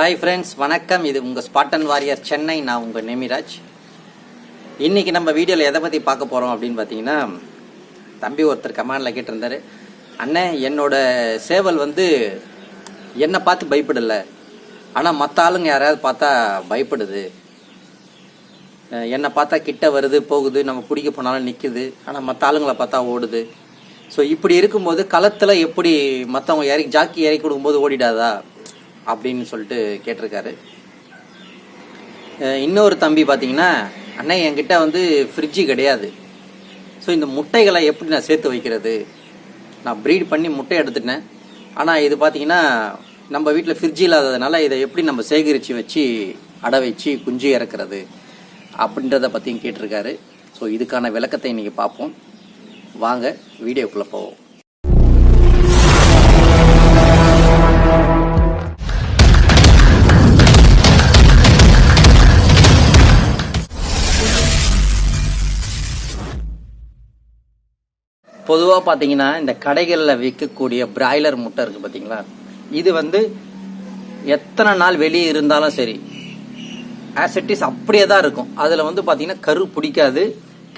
Hi friends வணக்கம். இது உங்கள் ஸ்பாட்டன் வாரியர் சென்னை நான் உங்கள் நெமிராஜ். இன்றைக்கி நம்ம வீடியோவில் எதை பற்றி பார்க்க போகிறோம் அப்படின்னு பார்த்தீங்கன்னா தம்பி ஒருத்தர் கமாண்டில் கேட்டிருந்தார். அண்ணே என்னோட சேவல் வந்து என்னை பார்த்து பயப்படலை. ஆனால் மற்ற ஆளுங்க யாராவது பார்த்தா பயப்படுது. என்னை பார்த்தா கிட்ட வருது போகுது நம்ம பிடிக்க போனாலும் நிற்குது ஆனால் மற்ற ஆளுங்களை பார்த்தா ஓடுது. ஸோ இப்படி இருக்கும்போது களத்தில் எப்படி மற்றவங்க இறக்கி ஜாக்கி இறக்கி கொடுக்கும்போது ஓடிடாதா? அப்படின்னு சொல்லிட்டு கேட்டிருக்காரு. இன்னொரு தம்பி பார்த்தீங்கன்னா அண்ணா என்கிட்ட வந்து ஃப்ரிட்ஜு கிடையாது. ஸோ இந்த முட்டைகளை எப்படி நான் சேர்த்து வைக்கிறது? நான் ப்ரீட் பண்ணி முட்டை எடுத்துட்டேன். ஆனால் இது பார்த்தீங்கன்னா நம்ம வீட்டில் ஃப்ரிட்ஜ் இல்லாததுனால இதை எப்படி நம்ம சேகரித்து வச்சு அடை வச்சு குஞ்சு இறக்குறது அப்படின்றத பற்றியும் கேட்டிருக்காரு. ஸோ இதுக்கான விளக்கத்தை இன்றைக்கி பார்ப்போம். வாங்க வீடியோக்குள்ளே போவோம். பொதுவாக பார்த்தீங்கன்னா இந்த கடைகளில் விற்கக்கூடிய பிராய்லர் முட்டை இருக்குது பார்த்தீங்களா இது வந்து எத்தனை நாள் வெளியே இருந்தாலும் சரி ஆசிட்டிஸ் அப்படியே தான் இருக்கும். அதில் வந்து பார்த்தீங்கன்னா கரு பிடிக்காது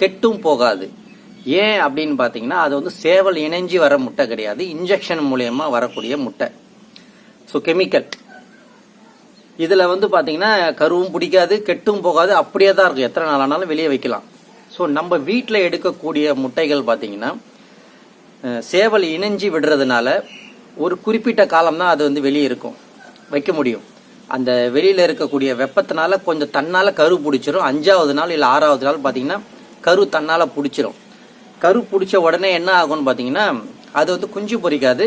கெட்டும் போகாது. ஏன் அப்படின்னு பார்த்தீங்கன்னா அது வந்து சேவல் இணைஞ்சி வர முட்டை கிடையாது. இன்ஜெக்ஷன் மூலயமா வரக்கூடிய முட்டை. ஸோ கெமிக்கல் இதில் வந்து பார்த்தீங்கன்னா கருவும் பிடிக்காது கெட்டும் போகாது அப்படியே தான் இருக்கும். எத்தனை நாள் ஆனாலும் வெளியே வைக்கலாம். ஸோ நம்ம வீட்டில் எடுக்கக்கூடிய முட்டைகள் பார்த்தீங்கன்னா சேவல் இணைஞ்சி விடுறதுனால ஒரு குறிப்பிட்ட காலம் தான் அது வந்து வெளியே இருக்கும். வைக்க முடியும். அந்த வெளியில் இருக்கக்கூடிய வெப்பத்தினால கொஞ்சம் தன்னால் கரு பிடிச்சிரும். அஞ்சாவது நாள் இல்லை ஆறாவது நாள் பார்த்தீங்கன்னா கரு தன்னால் பிடிச்சிரும். கரு பிடிச்ச உடனே என்ன ஆகும்னு பார்த்தீங்கன்னா அது வந்து குஞ்சு பொரிக்காது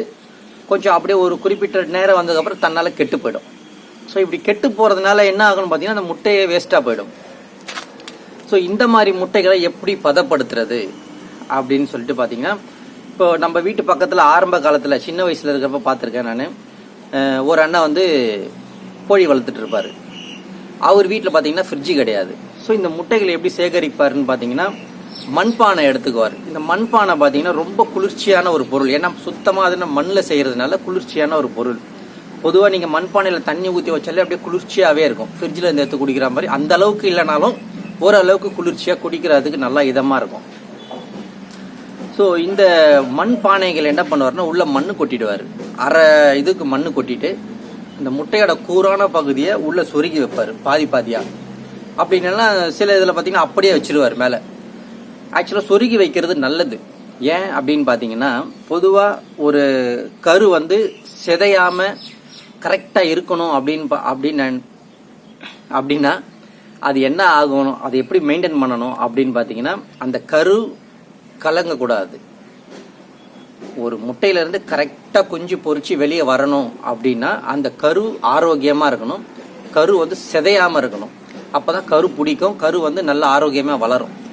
கொஞ்சம் அப்படியே ஒரு குறிப்பிட்ட நேரம் வந்ததுக்கப்புறம் தன்னால் கெட்டு போயிடும். ஸோ இப்படி கெட்டு போகிறதுனால என்ன ஆகும்னு பார்த்தீங்கன்னா அந்த முட்டையே வேஸ்ட்டாக போயிடும். ஸோ இந்த மாதிரி முட்டைகளை எப்படி பதப்படுத்துறது அப்படின்னு சொல்லிட்டு பார்த்தீங்கன்னா இப்போ நம்ம வீட்டு பக்கத்தில் ஆரம்ப காலத்தில் சின்ன வயசில் இருக்கிறப்ப பார்த்துருக்கேன் நான். ஒரு அண்ணா வந்து கோழி வளர்த்துட்டு இருப்பார். அவர் வீட்டில் பார்த்தீங்கன்னா ஃப்ரிட்ஜு கிடையாது. ஸோ இந்த முட்டைகளை எப்படி சேகரிப்பாருன்னு பார்த்தீங்கன்னா மண்பானை எடுத்துக்குவார். இந்த மண்பானை பார்த்தீங்கன்னா ரொம்ப குளிர்ச்சியான ஒரு பொருள். ஏன்னா சுத்தமாக அது மண்ணில் செய்கிறதுனால குளிர்ச்சியான ஒரு பொருள். பொதுவாக நீங்கள் மண்பானையில் தண்ணி ஊற்றி வச்சாலே அப்படியே குளிர்ச்சியாகவே இருக்கும். ஃப்ரிட்ஜில் இருந்து எடுத்து குடிக்கிற மாதிரி. அந்த அளவுக்கு இல்லைனாலும் ஓரளவுக்கு குளிர்ச்சியாக குடிக்கிறதுக்கு நல்லா இதமாக இருக்கும். ஸோ இந்த மண் பானைகள் என்ன பண்ணுவார்னா உள்ள மண் கொட்டிடுவார். அரை இதுக்கு மண் கொட்டிட்டு இந்த முட்டையோட கூரான பகுதியை உள்ள சொருகி வைப்பார் பாதி பாதியா. அப்படின்னா சில இதில் பார்த்தீங்கன்னா அப்படியே வச்சிருவார் மேலே. ஆக்சுவலாக சொருகி வைக்கிறது நல்லது. ஏன் அப்படின்னு பார்த்தீங்கன்னா பொதுவாக ஒரு கரு வந்து சிதையாம கரெக்டாக இருக்கணும் அப்படின்னு பா- அப்படின்னு அப்படின்னா அது என்ன ஆகணும் அதை எப்படி மெயின்டைன் பண்ணணும் அப்படின்னு பார்த்தீங்கன்னா அந்த கரு கலங்கக்கூடாது. ஒரு முட்டையிலேருந்து கரெக்டாக குஞ்சு பொறிச்சு வெளியே வரணும் அப்படின்னா அந்த கரு ஆரோக்கியமாக இருக்கணும். கரு வந்து சிதையாமல் இருக்கணும். அப்பதான் கரு பிடிக்கும். கரு வந்து நல்ல ஆரோக்கியமாக வளரும்.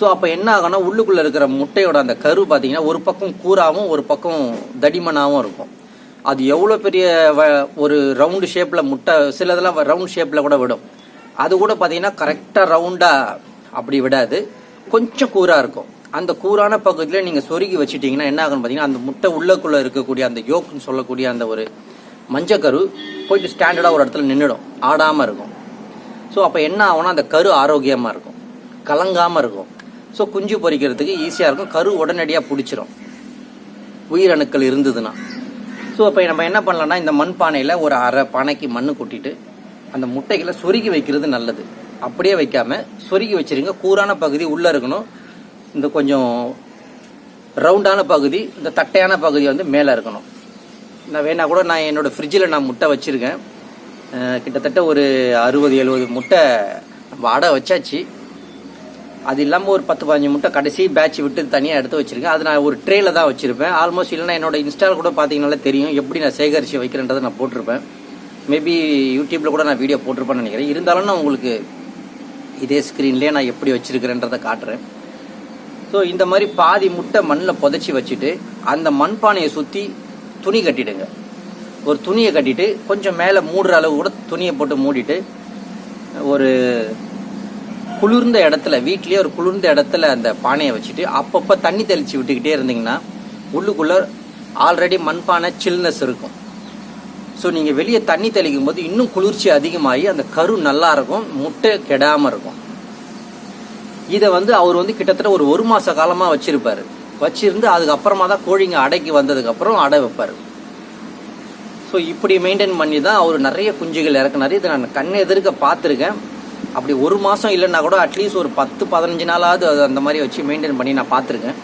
ஸோ அப்போ என்ன ஆகும்னா உள்ளுக்குள்ளே இருக்கிற முட்டையோட அந்த கரு பார்த்தீங்கன்னா ஒரு பக்கம் கூறாகவும் ஒரு பக்கம் தடிமனாகவும் இருக்கும். அது எவ்வளோ பெரிய வ- ஒரு ரவுண்டு ஷேப்பில் முட்டை சிலதெல்லாம் ரவுண்ட் ஷேப்பில் கூட விடும். அது கூட பார்த்தீங்கன்னா கரெக்டாக ரவுண்டாக அப்படி விடாது. கொஞ்சம் கூராக இருக்கும். அந்த கூரான பகுதியில் நீங்கள் சொருகி வச்சிட்டீங்கன்னா என்ன ஆகும்னு பார்த்தீங்கன்னா அந்த முட்டை உள்ளக்குள்ளே இருக்கக்கூடிய அந்த யோக்குன்னு சொல்லக்கூடிய அந்த ஒரு மஞ்சக்கரு போயிட்டு ஸ்டாண்டர்டாக ஒரு இடத்துல நின்றுடும் ஆடாமல் இருக்கும். ஸோ அப்போ என்ன ஆகும்னா அந்த கரு ஆரோக்கியமாக இருக்கும். கலங்காமல் இருக்கும். ஸோ குஞ்சு பொரிக்கிறதுக்கு ஈஸியாக இருக்கும். கரு உடனடியாக பிடிச்சிரும். உயிரணுக்கள் இருந்ததுன்னா. ஸோ அப்போ நம்ம என்ன பண்ணலாம்னா இந்த மண் பானையில் ஒரு அரை பானைக்கு மண் கொட்டிட்டு அந்த முட்டைகளை சொருகி வைக்கிறது நல்லது. அப்படியே வைக்காம சொருகி வச்சிருங்க. கூரான பகுதி உள்ளே இருக்கணும். இந்த கொஞ்சம் ரவுண்டான பகுதி இந்த தட்டையான பகுதி வந்து மேலே இருக்கணும். நான் வேணா கூட நான் என்னோடய ஃப்ரிட்ஜில் நான் முட்டை வச்சுருக்கேன். கிட்டத்தட்ட ஒரு அறுபது எழுபது முட்டை நம்ம அடை வச்சாச்சு. அது இல்லாமல் ஒரு பத்து பதினஞ்சு முட்டை கடைசி பேட்ச் விட்டு தனியாக எடுத்து வச்சுருக்கேன். அது நான் ஒரு ட்ரேயில் தான் வச்சுருப்பேன். ஆல்மோஸ்ட் இல்லைன்னா என்னோட இன்ஸ்டால் கூட பார்த்தீங்கனாலே தெரியும். எப்படி நான் சேகரித்து வைக்கிறேன்றதை நான் போட்டிருப்பேன். மேபி யூடியூப்பில் கூட நான் வீடியோ போட்டிருப்பேன்னு நினைக்கிறேன். இருந்தாலும் நான் உங்களுக்கு இதே ஸ்க்ரீன்லேயே நான் எப்படி வச்சிருக்கிறேன்றதை காட்டுறேன். ஸோ இந்த மாதிரி பாதி முட்டை மண்ணில் புதைச்சி வச்சுட்டு அந்த மண்பானையை சுற்றி துணி கட்டிடுங்க. ஒரு துணியை கட்டிட்டு கொஞ்சம் மேலே மூடுற அளவு கூட துணியை போட்டு மூடிட்டு ஒரு குளிர்ந்த இடத்துல வீட்லேயே ஒரு குளிர்ந்த இடத்துல அந்த பானையை வச்சுட்டு அப்பப்போ தண்ணி தெளித்து விட்டுக்கிட்டே இருந்தீங்கன்னா உள்ளுக்குள்ளே ஆல்ரெடி மண்பானை சில்னஸ் இருக்கும். ஸோ நீங்கள் வெளியே தண்ணி தெளிக்கும் போது இன்னும் குளிர்ச்சி அதிகமாகி அந்த கரு நல்லா இருக்கும் முட்டை கெடாமல் இருக்கும். இதை வந்து அவர் வந்து கிட்டத்தட்ட ஒரு ஒரு மாத காலமாக வச்சுருப்பார். வச்சுருந்து அதுக்கப்புறமா தான் கோழிங்க அடைக்கு வந்ததுக்கப்புறம் அடை வைப்பார். ஸோ இப்படி மெயின்டைன் பண்ணி தான் அவர் நிறைய குஞ்சுகள் இறக்குனாரு. இதை நான் கண் எதிர்க்க பார்த்துருக்கேன். அப்படி ஒரு மாதம் இல்லைன்னா கூட அட்லீஸ்ட் ஒரு பத்து பதினஞ்சு நாளாவது அது அந்த மாதிரி வச்சு மெயின்டைன் பண்ணி நான் பார்த்துருக்கேன்.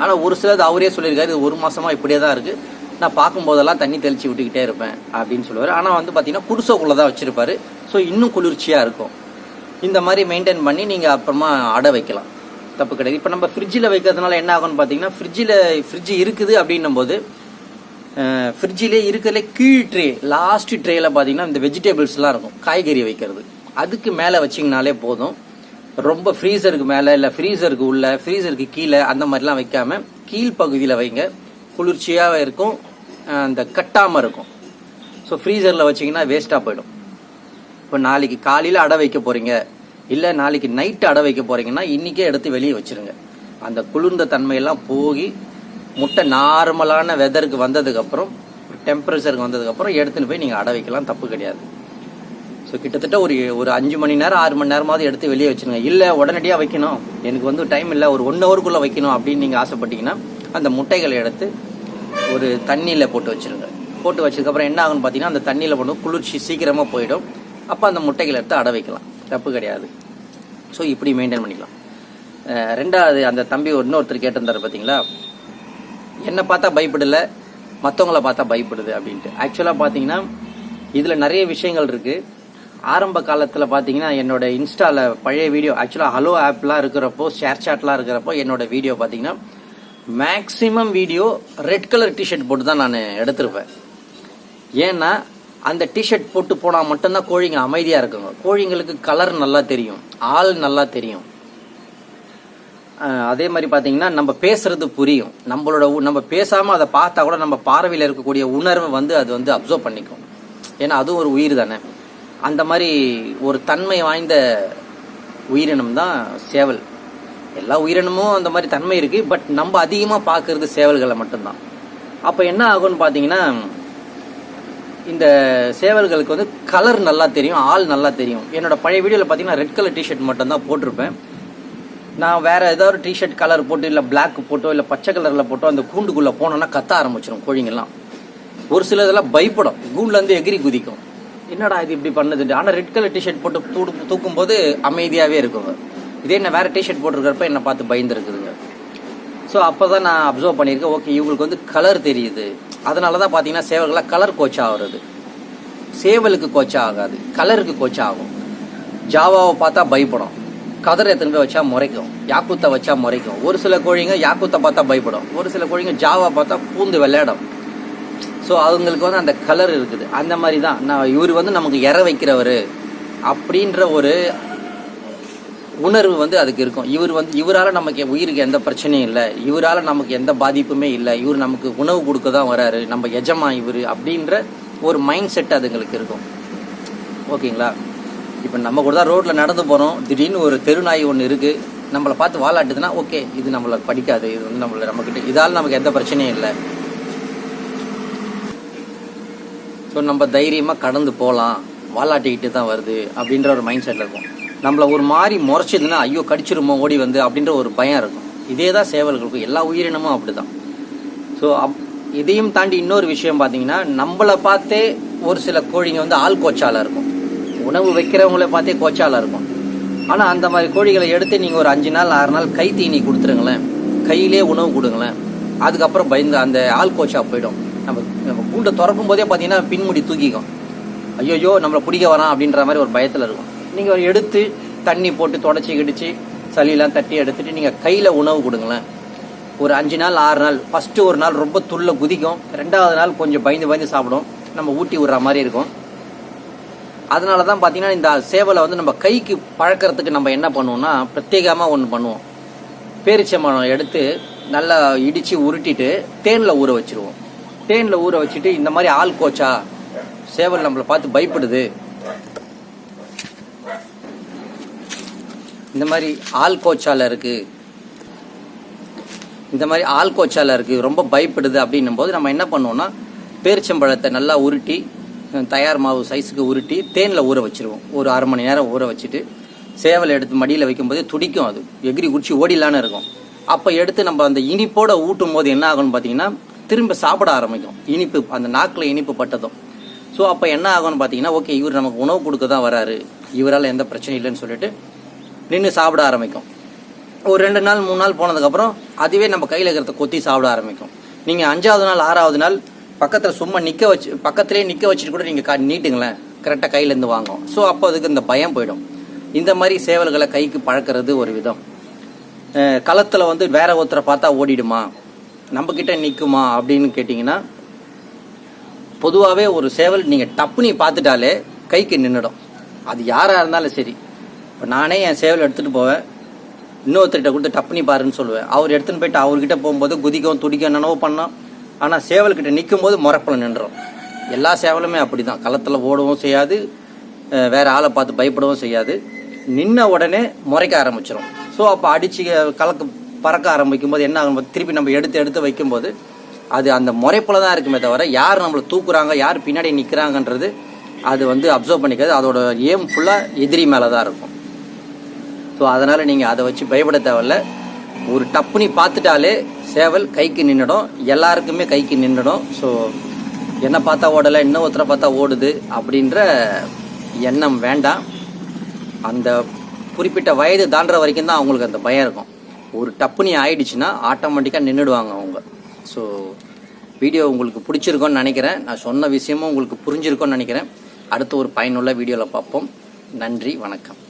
ஆனால் ஒரு சிலது அவரே சொல்லியிருக்காரு இது ஒரு மாதமாக இப்படியே தான் இருக்குது நான் பார்க்கும்போதெல்லாம் தண்ணி தெளிச்சு விட்டுக்கிட்டே இருப்பேன் அப்படின்னு சொல்லுவார். ஆனால் வந்து பார்த்தீங்கன்னா குடிசைக்குள்ளே தான் வச்சுருப்பாரு. ஸோ இன்னும் குளிர்ச்சியாக இருக்கும். இந்த மாதிரி மெயின்டைன் பண்ணி நீங்கள் அப்புறமா அடை வைக்கலாம். தப்பு கிடையாது. இப்போ நம்ம ஃப்ரிட்ஜில் வைக்கிறதுனால என்ன ஆகும்னு பார்த்தீங்கன்னா ஃப்ரிட்ஜில் ஃப்ரிட்ஜ் இருக்குது அப்படின்னும் போது ஃப்ரிட்ஜிலே இருக்கிறதுல கீழ் ட்ரே லாஸ்ட் ட்ரேயில் பார்த்தீங்கன்னா இந்த வெஜிடபிள்ஸ்லாம் இருக்கும். காய்கறி வைக்கிறது. அதுக்கு மேலே வச்சிங்கனாலே போதும். ரொம்ப ஃப்ரீசருக்கு மேலே இல்லை ஃப்ரீசருக்கு உள்ள ஃப்ரீசருக்கு கீழே அந்த மாதிரிலாம் வைக்காமல் கீழ் பகுதியில் வைங்க. குளிர்ச்சியாக இருக்கும். அந்த கட்டாமல் இருக்கும். ஸோ ஃப்ரீசரில் வச்சிங்கன்னா வேஸ்ட்டாக போயிடும். இப்போ நாளைக்கு காலையில் அடை வைக்க போகிறீங்க இல்லை நாளைக்கு நைட்டு அடை வைக்க போகிறீங்கன்னா இன்றைக்கே எடுத்து வெளியே வச்சிருங்க. அந்த குளிர்ந்த தன்மையெல்லாம் போய் முட்டை நார்மலான வெதருக்கு வந்ததுக்கப்புறம் டெம்பரேச்சருக்கு வந்ததுக்கப்புறம் எடுத்துன்னு போய் நீங்கள் அடை வைக்கலாம் தப்பு கிடையாது. ஸோ கிட்டத்தட்ட ஒரு ஒரு அஞ்சு மணி நேரம் ஆறு மணி நேரமாவது எடுத்து வெளியே வச்சுருங்க. இல்லை உடனடியாக வைக்கணும். எனக்கு வந்து டைம் இல்லை ஒரு ஒன் ஹவருக்குள்ளே வைக்கணும் அப்படின்னு நீங்கள் ஆசைப்பட்டீங்கன்னா அந்த முட்டைகளை எடுத்து ஒரு தண்ணியில் போட்டு வச்சிருங்க. போட்டு வச்சதுக்கப்புறம் என்ன ஆகும்னு பார்த்தீங்கன்னா அந்த தண்ணியில் போட்டு குளிர்ச்சி சீக்கிரமாக போயிடும். அப்போ அந்த முட்டைகளை எடுத்து அடை வைக்கலாம். தப்பு கிடையாது. ஸோ இப்படி மெயின்டைன் பண்ணிக்கலாம். ரெண்டாவது அந்த தம்பி இன்னொருத்தர் கேட்டிருந்தார் பார்த்தீங்களா என்னை பார்த்தா பயப்படலை மற்றவங்கள பார்த்தா பயப்படுது அப்படின்ட்டு. ஆக்சுவலாக பார்த்தீங்கன்னா இதில் நிறைய விஷயங்கள் இருக்குது ஆரம்ப காலத்தில் பார்த்தீங்கன்னா என்னோட இன்ஸ்டாவில் பழைய வீடியோ ஆக்சுவலாக ஹலோ ஆப்லாம் இருக்கிறப்போ ஷேர் சாட்லாம் இருக்கிறப்போ என்னோட வீடியோ பார்த்தீங்கன்னா maximum video red colour T shirt போட்டு தான் நான் எடுத்திருப்பேன். ஏன்னா அந்த டிஷர்ட் போட்டு போனால் மட்டும்தான் கோழிங்க அமைதியாக இருக்குங்க. கோழிங்களுக்கு கலர் நல்லா தெரியும். ஆள் நல்லா தெரியும். அதே மாதிரி பார்த்தீங்கன்னா நம்ம பேசுறது புரியும். நம்மளோட உ- நம்ம பேசாமல் அதை பார்த்தா கூட நம்ம பார்வையில் இருக்கக்கூடிய உணர்வை வந்து அது வந்து அப்சர்வ் பண்ணிக்கும். ஏன்னா அதுவும் ஒரு உயிர் தானே. அந்த மாதிரி ஒரு தன்மை வாய்ந்த உயிரினம் தான் சேவல். எல்லா உயிரினமும் அந்த மாதிரி தன்மை இருக்கு பட் நம்ம அதிகமாக பார்க்கறது சேவல்களை மட்டும்தான். அப்போ என்ன ஆகும்னு பார்த்தீங்கன்னா இந்த சேவல்களுக்கு வந்து கலர் நல்லா தெரியும் ஆள் நல்லா தெரியும். என்னோட பழைய வீடியோவில் பார்த்தீங்கன்னா ரெட் கலர் டிஷர்ட் மட்டும் தான் போட்டிருப்பேன். நான் வேற ஏதாவது ஒரு டிஷர்ட் கலர் போட்டு இல்லை பிளாக் போட்டோ இல்லை பச்சை கலரில் போட்டோ அந்த கூண்டுக்குள்ளே போனோன்னா கத்த ஆரம்பிச்சிடும் கோழிங்கெல்லாம். ஒரு சில இதெல்லாம் பயப்படும். கூண்டுலேருந்து எகிரி குதிக்கும். என்னடா இது இப்படி பண்ணுது ஆனால் ரெட் கலர் டிஷர்ட் போட்டு தூக்கும் போது அமைதியாகவே இருக்கும். இதே என்ன வேறு டிஷர்ட் போட்டிருக்கிறப்ப என்னை பார்த்து பயந்துருக்குதுங்க. ஸோ அப்போ தான் நான் அப்சர்வ் பண்ணியிருக்கேன் ஓகே இவங்களுக்கு வந்து கலர் தெரியுது. அதனால தான் பார்த்தீங்கன்னா சேவல்களாக கலர் கோச் ஆகுறது. சேவலுக்கு கோச் ஆகாது கலருக்கு கோச் ஆகும். ஜாவாவை பார்த்தா பயப்படும். கதரை எத்தனை போய் வச்சா முறைக்கும். யாக்குத்தை வச்சா முறைக்கும். ஒரு சில கோழிங்க யாக்குத்தை பார்த்தா பயப்படும். ஒரு சில கோழிங்க ஜாவா பார்த்தா பூந்து விளையாடும். ஸோ அவங்களுக்கு வந்து அந்த கலர் இருக்குது. அந்த மாதிரி தான் நான் இவர் வந்து நமக்கு இற வைக்கிறவர். அப்படின்ற ஒரு உணர்வு வந்து அதுக்கு இருக்கும். இவர் வந்து இவரால் நமக்கு உயிருக்கு எந்த பிரச்சனையும் இல்லை. இவரால் நமக்கு எந்த பாதிப்புமே இல்லை. இவர் நமக்கு உணவு கொடுக்க தான் வராரு. நம்ம எஜமா இவர் அப்படின்ற ஒரு மைண்ட் செட் அதுங்களுக்கு இருக்கும். ஓகேங்களா? இப்போ நம்ம கூட தான் ரோட்டில் நடந்து போகிறோம் திடீர்னு ஒரு தெருநாய் ஒன்று இருக்குது நம்மளை பார்த்து வாழாட்டுதுன்னா ஓகே இது நம்மளை படிக்காது. இது வந்து நம்மளை நம்மக்கிட்ட இதால் நமக்கு எந்த பிரச்சனையும் இல்லை. ஸோ நம்ம தைரியமாக கடந்து போகலாம் வாலாட்டிக்கிட்டு தான் வருது அப்படின்ற ஒரு மைண்ட் செட்டில் இருக்கும் நம்மளை ஒரு மாதிரி முறைச்சதுன்னா ஐயோ கடிச்சிருமோ ஓடி வந்து அப்படின்ற ஒரு பயம் இருக்கும். இதே தான் சேவல்களுக்கும் எல்லா உயிரினமும் அப்படிதான். ஸோ அப் இதையும் தாண்டி இன்னொரு விஷயம் பார்த்தீங்கன்னா நம்மளை பார்த்தே ஒரு சில கோழிங்க வந்து ஆள் கோச்சாலாக இருக்கும். உணவு வைக்கிறவங்கள பார்த்தே கோச்சாலாக இருக்கும். ஆனால் அந்த மாதிரி கோழிகளை எடுத்து நீங்கள் ஒரு அஞ்சு நாள் ஆறு நாள் கை தீனி கொடுத்துருங்களேன். கையிலே உணவு கொடுங்களேன். அதுக்கப்புறம் பயந்து அந்த ஆள் கோச்சா போயிடும். நம்ம நம்ம கூண்டை திறக்கும் போதே பார்த்தீங்கன்னா பின்முடி தூக்கிக்கும். ஐயோயோ நம்மளை பிடிக்க வரான் அப்படின்ற மாதிரி ஒரு பயத்தில் இருக்கும். நீங்கள் எடுத்து தண்ணி போட்டு தொடச்சி கிடிச்சு சளியெல்லாம் தட்டி எடுத்துட்டு நீங்கள் கையில் உணவு கொடுங்களேன். ஒரு அஞ்சு நாள் ஆறு நாள் ஃபஸ்ட்டு ஒரு நாள் ரொம்ப துள்ள குதிக்கும். ரெண்டாவது நாள் கொஞ்சம் பயந்து பயந்து சாப்பிடும். நம்ம ஊட்டி விடுற மாதிரி இருக்கும். அதனால தான் பார்த்தீங்கன்னா இந்த சேவலை வந்து நம்ம கைக்கு பழக்கறதுக்கு நம்ம என்ன பண்ணுவோம்னா பிரத்யேகமாக ஒன்று பண்ணுவோம். பேரிச்சம்பழம் எடுத்து நல்லா இடித்து உருட்டிட்டு தேனில் ஊற வச்சிருவோம். தேனில் ஊற வச்சுட்டு இந்த மாதிரி ஆள் கோச்சா சேவல் நம்மளை பார்த்து பயப்படுது. இந்த மாதிரி ஆள் கோச்சால இருக்கு. இந்த மாதிரி ஆள் கோச்சால இருக்கு ரொம்ப பயப்படுது அப்படின்னும் போது நம்ம என்ன பண்ணுவோம்னா பேரிச்சம்பழத்தை நல்லா உருட்டி தயார் மாவு சைஸுக்கு உருட்டி தேனில் ஊற வச்சிருவோம். ஒரு அரை மணி நேரம் ஊற வச்சுட்டு சேவலை எடுத்து மடியில் வைக்கும்போதே துடிக்கும் அது. எகிரி குடிச்சு ஓடிலான்னு இருக்கும். அப்போ எடுத்து நம்ம அந்த இனிப்போட ஊட்டும் போது என்ன ஆகும்னு பார்த்தீங்கன்னா திரும்ப சாப்பிட ஆரம்பிக்கும். இனிப்பு அந்த நாக்கில் இனிப்பு பட்டதும். ஸோ அப்போ என்ன ஆகும்னு பார்த்தீங்கன்னா ஓகே இவர் நமக்கு உணவு கொடுக்க தான் வராரு. இவரால் எந்த பிரச்சனையும் இல்லைன்னு சொல்லிட்டு நின்று சாப்பிட ஆரம்பிக்கும். ஒரு ரெண்டு நாள் மூணு நாள் போனதுக்கப்புறம் அதுவே நம்ம கையில் இருக்கிறத கொத்தி சாப்பிட ஆரம்பிக்கும். நீங்கள் அஞ்சாவது நாள் ஆறாவது நாள் பக்கத்தில் சும்மா நிற்க வச்சு பக்கத்துலேயே நிற்க வச்சுட்டு கூட நீங்கள் கா நீட்டுங்களேன். கரெக்டாக கையிலேருந்து வாங்கும். ஸோ அப்போ அதுக்கு இந்த பயம் போயிடும். இந்த மாதிரி சேவல்களை கைக்கு பழக்கிறது ஒரு விதம். களத்தில் வந்து வேற ஒருத்தரை பார்த்தா ஓடிடுமா? நம்ம நிற்குமா அப்படின்னு கேட்டிங்கன்னா பொதுவாகவே ஒரு சேவல் நீங்கள் டப்புனி பார்த்துட்டாலே கைக்கு நின்றுடும் அது யாராக இருந்தாலும் சரி. இப்போ நானே என் சேவல் எடுத்துகிட்டு போவேன். இன்னொருத்தர்கிட்ட கொடுத்து டப்புனி பாருன்னு சொல்லுவேன். அவர் எடுத்துன்னு போயிட்டு அவர்கிட்ட போகும்போது குதிக்கும் துடிக்கும் என்னென்னவோ பண்ணோம் ஆனால் சேவல்கிட்ட நிற்கும் போது முறப்பில் நின்றோம். எல்லா சேவலுமே அப்படி தான் களத்தில் ஓடவும் செய்யாது. வேறு ஆளை பார்த்து பயப்படவும் செய்யாது. நின்ன உடனே முறைக்க ஆரம்பிச்சிடும் ஸோ அப்போ அடிச்சு கலக்கு பறக்க ஆரம்பிக்கும் போது என்ன ஆகும்? திருப்பி நம்ம எடுத்து எடுத்து வைக்கும்போது அது அந்த முறைப்பில் தான் இருக்குமே தவிர யார் நம்மளை தூக்குறாங்க யார் பின்னாடி நிற்கிறாங்கன்றது அது வந்து அப்சர்வ் பண்ணிக்காது. அதோட ஏம் ஃபுல்லாக எதிரி மேலே தான் இருக்கும். ஸோ அதனால் நீங்கள் அதை வச்சு பயப்பட தேவையில்ல. ஒரு டப்புனி பார்த்துட்டாலே சேவல் கைக்கு நின்றுடும் எல்லாருக்குமே கைக்கு நின்றுடும் ஸோ என்ன பார்த்தா ஓடலை இன்னும் ஒருத்தரை பார்த்தா ஓடுது அப்படின்ற எண்ணம் வேண்டாம். அந்த குறிப்பிட்ட வயது தாண்டுற வரைக்கும் தான் அவங்களுக்கு அந்த பயம் இருக்கும். ஒரு டப்புனி ஆயிடுச்சுன்னா ஆட்டோமேட்டிக்காக நின்றுடுவாங்க அவங்க. ஸோ வீடியோ உங்களுக்கு பிடிச்சிருக்கோன்னு நினைக்கிறேன். நான் சொன்ன விஷயமும் உங்களுக்கு புரிஞ்சிருக்கோன்னு நினைக்கிறேன். அடுத்து ஒரு பயனுள்ள வீடியோவில் பார்ப்போம். நன்றி வணக்கம்.